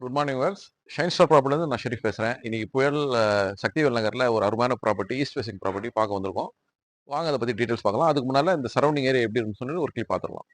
Good morning where's shine star ப்ராப்பர்ட்டிலேருந்து நான் ஷெரீஃப் பேசுகிறேன் இன்னைக்கு புயல் சக்திவேல் நகரில் ஒரு அருமையான ப்ராப்பர்ட்டி ஈஸ்ட் ஃபேசிங் ப்ராப்பர்ட்டி பார்க்க வந்திருக்கோம். வாங்க அதை பற்றி டீட்டெயில்ஸ் பார்க்கலாம். அதுக்கு முன்னால் இந்த சரௌண்டிங் ஏரியா எப்படி இருக்குன்னு சொல்லி ஒரு கிளிப் பார்த்துடலாம்.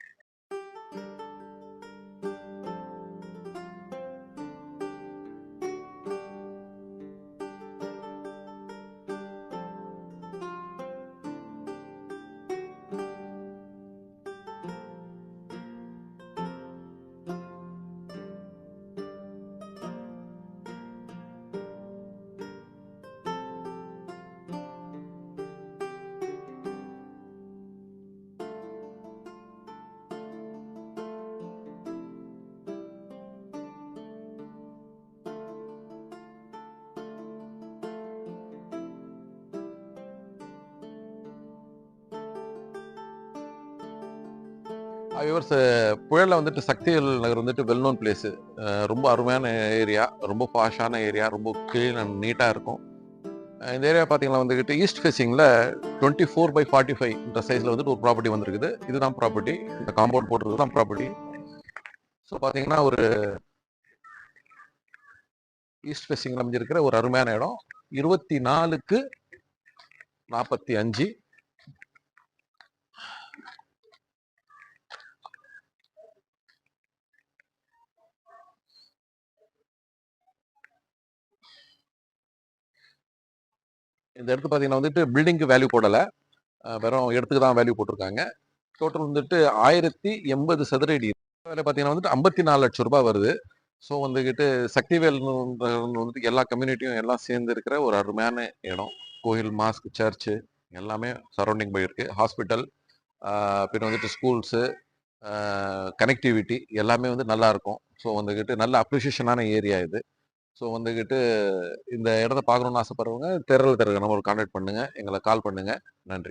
விவர்ஸ் புயலில் வந்துட்டு சக்திவேல் நகர் வந்துட்டு வெல் நோன் பிளேஸு ரொம்ப அருமையான ஏரியா ரொம்ப பாஷான ஏரியா ரொம்ப க்ளீன் அண்ட் நீட்டாக இருக்கும். இந்த ஏரியா பார்த்தீங்கன்னா வந்துக்கிட்டு east ஃபேஸிங்கில் twenty four by forty five இந்த சைஸில் வந்துட்டு ஒரு ப்ராப்பர்ட்டி வந்திருக்குது. இதுதான் ப்ராப்பர்ட்டி இந்த காம்பவுண்ட் போடுறது தான் ப்ராப்பர்ட்டி ஸோ பார்த்தீங்கன்னா ஒரு ஈஸ்ட் ஃபேஸிங்கில் அமைஞ்சிருக்கிற ஒரு அருமையான இடம். இருபத்தி நாலுக்கு நாற்பத்தி அஞ்சு. இந்த இடத்து பார்த்தீங்கன்னா வந்துட்டு பில்டிங்க்கு வேல்யூ போடலை. வெறும் இடத்துக்கு தான் வேல்யூ போட்டிருக்காங்க. டோட்டல் வந்துட்டு ஆயிரத்தி எண்பது சதுர அடி. வேலை பார்த்தீங்கன்னா வந்துட்டு ஐம்பத்தி நாலு லட்சம் ரூபாய் வருது. ஸோ வந்துக்கிட்டு சக்திவேல் வந்துட்டு எல்லா கம்யூனிட்டியும் எல்லாம் சேர்ந்து இருக்கிற ஒரு அருமையான இடம். கோயில் மாஸ்க் சர்ச்சு எல்லாமே சரௌண்டிங் போயிருக்கு. ஹாஸ்பிட்டல் பின் வந்துட்டு ஸ்கூல்ஸு கனெக்டிவிட்டி எல்லாமே வந்து நல்லா இருக்கும். ஸோ வந்துக்கிட்டு நல்ல அப்ரிஷியேஷனான ஏரியா இது. ஸோ வந்துக்கிட்டு இந்த இடத்த பார்க்கணுன்னு ஆசைப்படுறவங்க தெரல் தெருக நம்பர் கான்டாக்ட் பண்ணுங்கள் எங்களை கால் பண்ணுங்கள் நன்றி.